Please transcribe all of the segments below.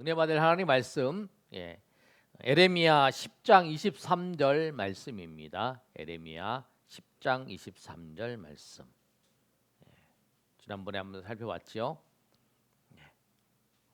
은혜 받을 하나님 말씀 예. 에레미야 10장 23절 말씀입니다. 에레미야 10장 23절 말씀. 예. 지난번에 한번 살펴봤죠. 예.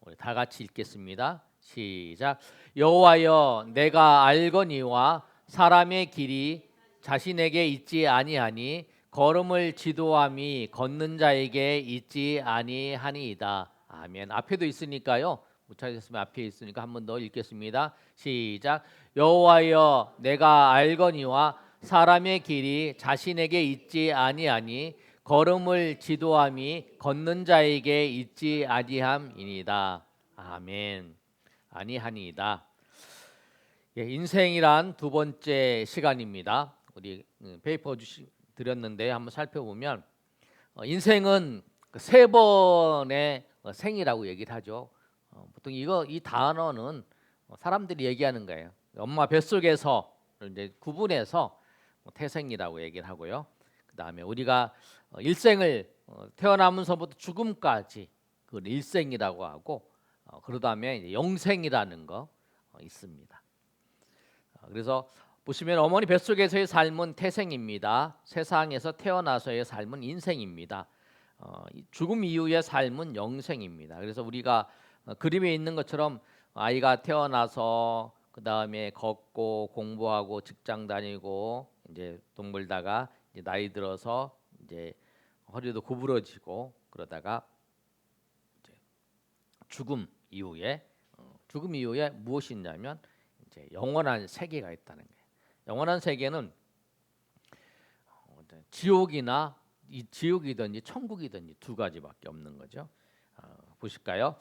우리 다 같이 읽겠습니다. 시작. 여호와여 내가 알거니와 사람의 길이 자신에게 있지 아니하니 걸음을 지도함이 걷는 자에게 있지 아니하니이다. 아멘. 앞에도 있으니까요. 못 찾으셨으면 앞에 있으니까 한 번 더 읽겠습니다. 시작. 여호와여 내가 알거니와 사람의 길이 자신에게 있지 아니하니 걸음을 지도함이 걷는 자에게 있지 아니함이니이다. 아멘. 아니하니이다. 예, 인생이란 두 번째 시간입니다. 우리 음, 페이퍼 주시 드렸는데 한번 살펴보면 어, 인생은 그세 번의 어, 생이라고 얘기를 하죠. 어, 보통 이거 이 단어는 어, 사람들이 얘기하는 거예요. 엄마 뱃속에서 이제 구분해서 뭐 태생이라고 얘기를 하고요. 그 다음에 우리가 어, 일생을 어, 태어나면서부터 죽음까지 그 일생이라고 하고 어, 그러 다음에 이제 영생이라는 거 어, 있습니다. 어, 그래서 보시면 어머니 뱃속에서의 삶은 태생입니다. 세상에서 태어나서의 삶은 인생입니다. 어, 이 죽음 이후의 삶은 영생입니다. 그래서 우리가 어, 그림에 있는 것처럼 아이가 태어나서 그 다음에 걷고 공부하고 직장 다니고 이제 돈 벌다가 이제 나이 들어서 이제 허리도 구부러지고 그러다가 이제 죽음 이후에 어, 죽음 이후에 무엇이 있냐면 이제 영원한 세계가 있다는 거예요. 영원한 세계는 어, 지옥이나 이 지옥이든지 천국이든지 두 가지밖에 없는 거죠. 어, 보실까요?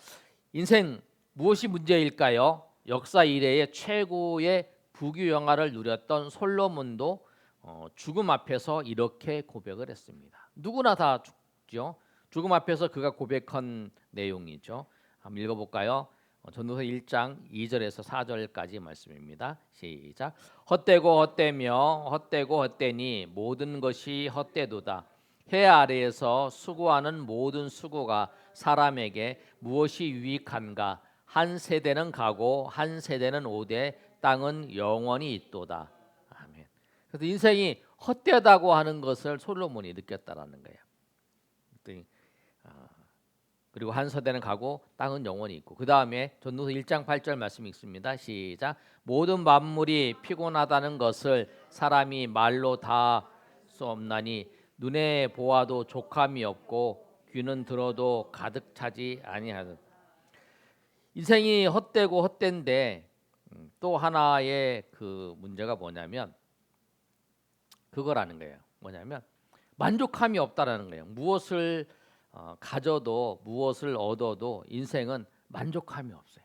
인생 무엇이 문제일까요? 역사 이래의 최고의 부귀 영화를 누렸던 솔로몬도 어, 죽음 앞에서 이렇게 고백을 했습니다. 누구나 다 죽죠. 죽음 앞에서 그가 고백한 내용이죠. 한번 읽어볼까요? 어, 전도서 1장 2절에서 4절까지 말씀입니다. 시작. 헛되고 헛되며 헛되고 헛되니 모든 것이 헛되도다. 해 아래에서 수고하는 모든 수고가 사람에게 무엇이 유익한가? 한 세대는 가고 한 세대는 오되 땅은 영원히 있도다. 아멘. 그래서 인생이 헛되다고 하는 것을 솔로몬이 느꼈다라는 거예요. 아, 그리고 한 세대는 가고 땅은 영원히 있고 그 다음에 전도서 1장 8절 말씀 읽습니다. 시작. 모든 만물이 피곤하다는 것을 사람이 말로 다 수 없나니 눈에 보아도 족함이 없고 귀는 들어도 가득 차지 아니하듯 인생이 헛되고 헛된데 음, 또 하나의 그 문제가 뭐냐면 그거라는 거예요. 뭐냐면 만족함이 없다라는 거예요. 무엇을 어, 가져도 무엇을 얻어도 인생은 만족함이 없어요.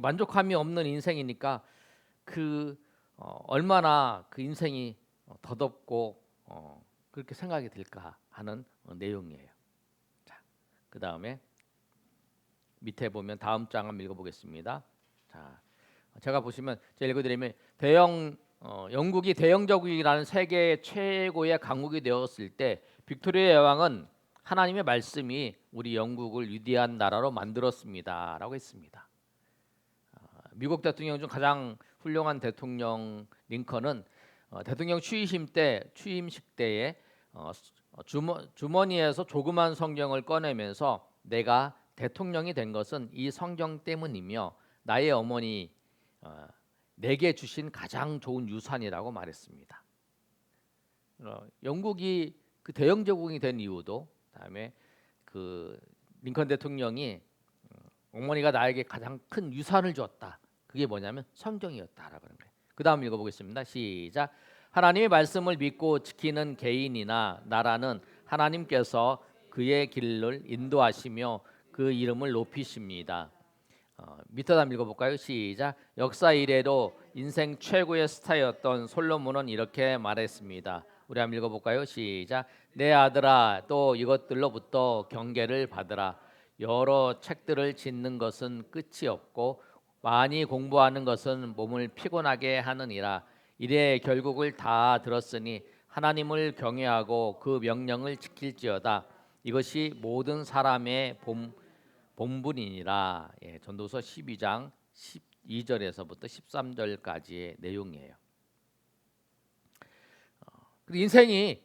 만족함이 없는 인생이니까 그 어, 얼마나 그 인생이 어, 더덥고 어, 그렇게 생각이 들까 하는 어, 내용이에요. 자, 그 다음에 밑에 보면 다음 장 한번 읽어보겠습니다. 자, 제가 보시면 제가 읽어드리면 대영 어, 영국이 대영제국이라는 세계 최고의 강국이 되었을 때 빅토리아 여왕은 하나님의 말씀이 우리 영국을 위대한 나라로 만들었습니다라고 했습니다. 어, 미국 대통령 중 가장 훌륭한 대통령 링컨은 어, 대통령 취임 때 취임식 때에 어, 주머, 주머 니에서 조그만 성경을 꺼내면서 내가 대통령이 된 것은 이 성경 때문이며 나의 어머니 어, 내게 주신 가장 좋은 유산이라고 말했습니다. 어, 영국이 그 대영 제국이 된 이유도 다음에 그 링컨 대통령이 어, 어머니가 나에게 가장 큰 유산을 줬다. 그게 뭐냐면 성경이었다라고 하는 거예요. 그 다음 읽어보겠습니다. 시작. 하나님의 말씀을 믿고 지키는 개인이나 나라는 하나님께서 그의 길을 인도하시며 그 이름을 높이십니다. 어, 밑에 다 읽어볼까요? 시작. 역사 이래로 인생 최고의 스타였던 솔로몬은 이렇게 말했습니다. 우리 한번 읽어볼까요? 시작. 내 아들아, 또 이것들로부터 경계를 받으라. 여러 책들을 짓는 것은 끝이 없고 많이 공부하는 것은 몸을 피곤하게 하느니라. 이래 결국을 다 들었으니 하나님을 경외하고 그 명령을 지킬지어다. 이것이 모든 사람의 본, 본분이니라. 예, 전도서 12장 12절에서부터 13절까지의 내용이에요. 어, 인생이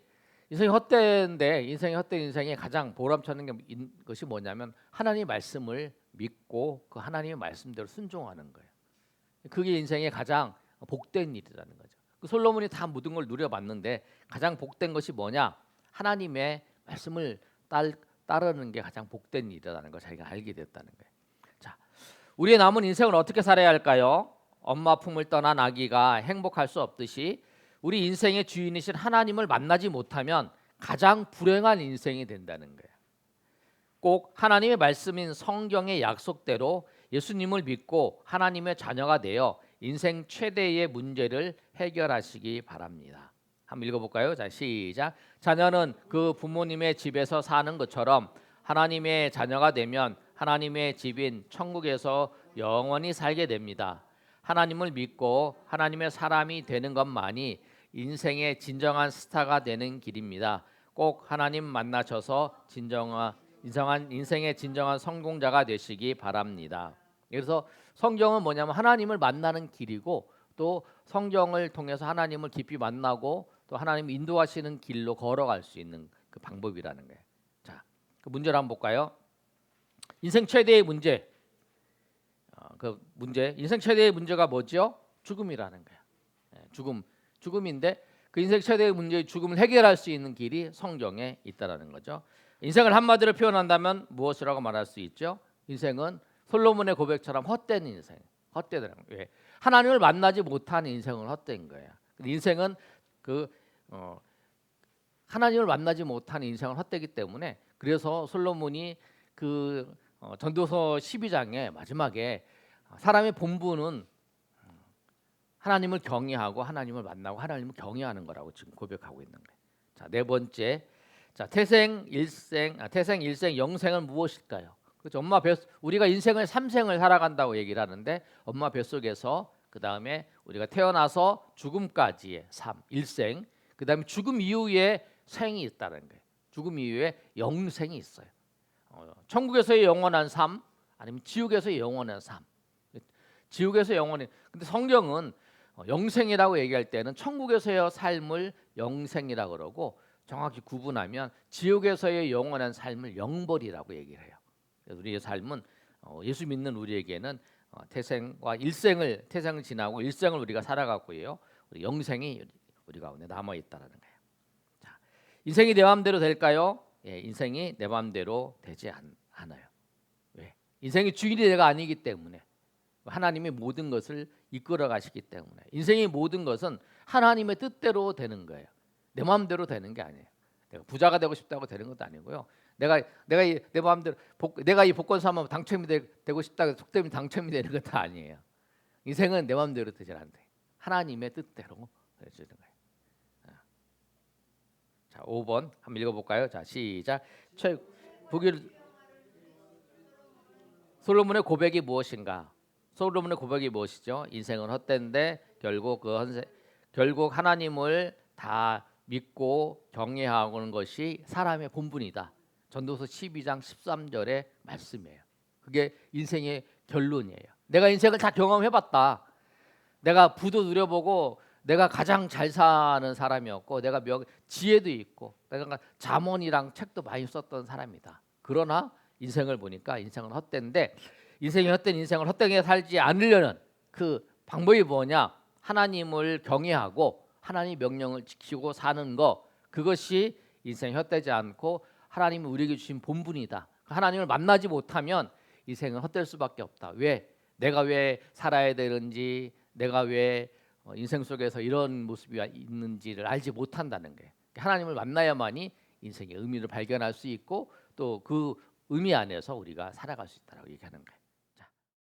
인생이 헛된데 인생이 헛된 인생에 가장 보람차는 것이 뭐냐면 하나님의 말씀을 믿고 그 하나님의 말씀대로 순종하는 거예요. 그게 인생의 가장 복된 일이라는 거죠. 그 솔로몬이 다 모든 걸 누려봤는데 가장 복된 것이 뭐냐? 하나님의 말씀을 딸, 따르는 게 가장 복된 일이라는 걸 자기가 알게 됐다는 거예요. 자, 우리의 남은 인생을 어떻게 살아야 할까요? 엄마 품을 떠난 아기가 행복할 수 없듯이 우리 인생의 주인이신 하나님을 만나지 못하면 가장 불행한 인생이 된다는 거예요. 꼭 하나님의 말씀인 성경의 약속대로 예수님을 믿고 하나님의 자녀가 되어 인생 최대의 문제를 해결하시기 바랍니다. 한번 읽어볼까요? 자 시작. 자녀는 그 부모님의 집에서 사는 것처럼 하나님의 자녀가 되면 하나님의 집인 천국에서 영원히 살게 됩니다. 하나님을 믿고 하나님의 사람이 되는 것만이 인생의 진정한 스타가 되는 길입니다. 꼭 하나님 만나셔서 진정한 인생한 인생의 진정한 성공자가 되시기 바랍니다. 그래서 성경은 뭐냐면 하나님을 만나는 길이고 또 성경을 통해서 하나님을 깊이 만나고 또 하나님 인도하시는 길로 걸어갈 수 있는 그 방법이라는 거예요. 자, 그 문제를 한번 볼까요? 인생 최대의 문제. 어, 그 문제, 인생 최대의 문제가 뭐죠? 죽음이라는 거야. 예, 죽음, 죽음인데 그 인생 최대의 문제의 죽음을 해결할 수 있는 길이 성경에 있다라는 거죠. 인생을 한마디로 표현한다면 무엇이라고 말할 수 있죠? 인생은 솔로몬의 고백처럼 헛된 인생, 거예요. 왜? 하나님을 만나지 못한 인생을 헛된 거예요. 인생은 그 어, 하나님을 만나지 못한 인생을 헛되기 때문에 그래서 솔로몬이 그 어, 전도서 12장의 마지막에 사람의 본분은 하나님을 경외하고 하나님을 만나고 하나님을 경외하는 거라고 지금 고백하고 있는 거예요. 자, 네 번째. 자, 태생, 일생, 아, 태생, 일생, 영생은 무엇일까요? 그렇죠. 엄마 뱃 우리가 인생을 삼생을 살아간다고 얘기를 하는데 엄마 뱃속에서 그다음에 우리가 태어나서 죽음까지의 삶, 일생, 그다음에 죽음 이후에 생이 있다는 거예요. 죽음 이후에 영생이 있어요. 어, 천국에서의 영원한 삶 아니면 지옥에서의 영원한 삶. 지옥에서 영원히 근데 성경은 어, 영생이라고 얘기할 때는 천국에서의 삶을 영생이라고 그러고 정확히 구분하면 지옥에서의 영원한 삶을 영벌이라고 얘기를 해요. 우리의 삶은 어, 예수 믿는 우리에게는 어, 태생과 일생을 태생을 지나고 일생을 우리가 살아갔고요. 우리 영생이 우리 가운데 남아 있다라는 거예요. 자, 인생이 내 마음대로 될까요? 예, 인생이 내 마음대로 되지 않, 않아요. 왜? 인생의 주인이 내가 아니기 때문에 하나님의 모든 것을 이끌어 가시기 때문에 인생의 모든 것은 하나님의 뜻대로 되는 거예요. 내 마음대로 되는 게 아니에요. 내가 부자가 되고 싶다고 되는 것도 아니고요. 내가 내가 이, 내 마음대로 복, 내가 이 복권 사면 당첨이 되, 고 싶다고 속되면 당첨이 되는 것도 아니에요. 인생은 내 마음대로 되지 않는데 하나님의 뜻대로 되는 거예요. 자, 5번 한번 읽어볼까요? 자, 시작. 최 보기를 솔로몬의 고백이 무엇인가? 솔로몬의 고백이 무엇이죠? 인생은 헛된데 결국 그 헌세, 결국 하나님을 다 믿고 경외하는 것이 사람의 본분이다. 전도서 12장 13절의 말씀이에요. 그게 인생의 결론이에요. 내가 인생을 다 경험해봤다. 내가 부도 누려보고 내가 가장 잘 사는 사람이었고 내가 명 지혜도 있고 내가 잠언이랑 책도 많이 썼던 사람이다. 그러나 인생을 보니까 인생은 헛된데 인생이 헛된 인생을 헛되게 살지 않으려는 그 방법이 뭐냐? 하나님을 경외하고 하나님 명령을 지키고 사는 거 그것이 인생 헛되지 않고 하나님이 우리에게 주신 본분이다. 하나님을 만나지 못하면 인생은 헛될 수밖에 없다. 왜? 내가 왜 살아야 되는지, 내가 왜 어, 인생 속에서 이런 모습이 있는지를 알지 못한다는 거예요. 하나님을 만나야만이 인생의 의미를 발견할 수 있고 또 그 의미 안에서 우리가 살아갈 수 있다라고 얘기하는 거예요.